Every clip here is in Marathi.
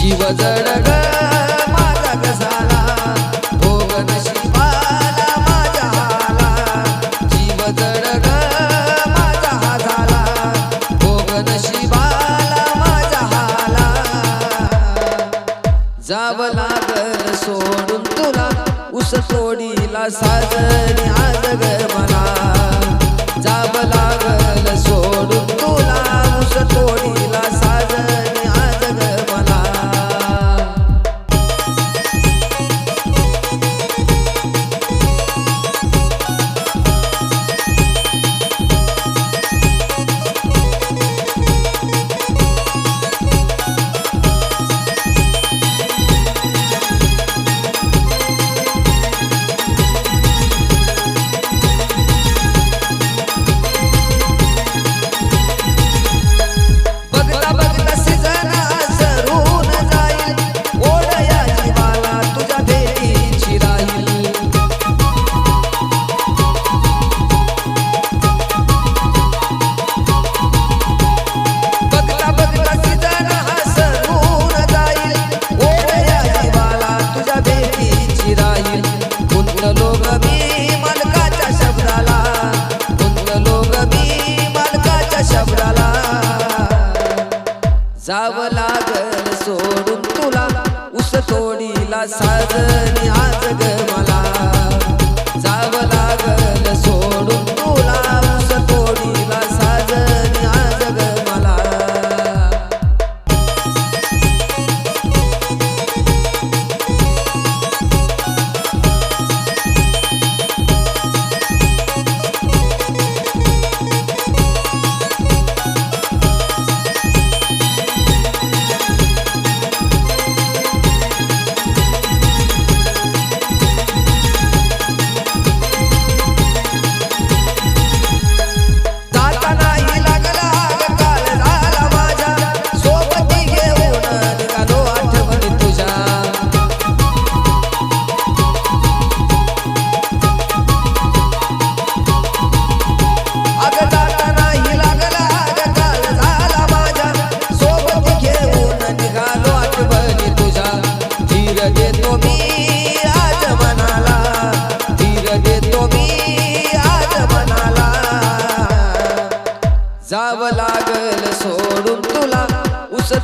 शिव जड ग माझा गसाला भोवन शिवाला माझा आला. जीव जड ग माझा हा झाला भोवन शिवाला माझा आला. जावं लागल सोडून तुला उस तोडीला साजरी आज ग मला.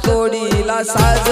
थोडीला साज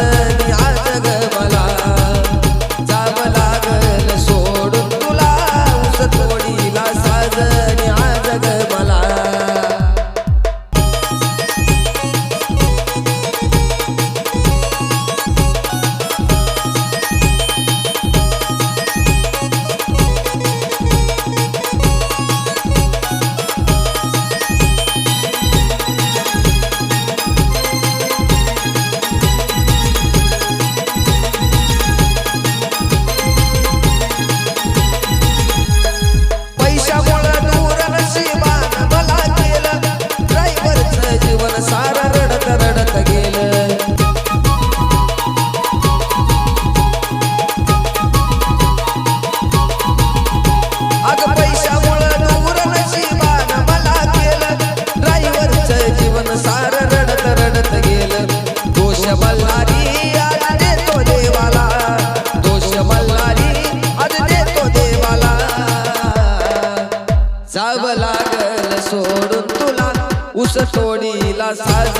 सोडून ऊस तोडीला साज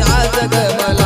आज ग मला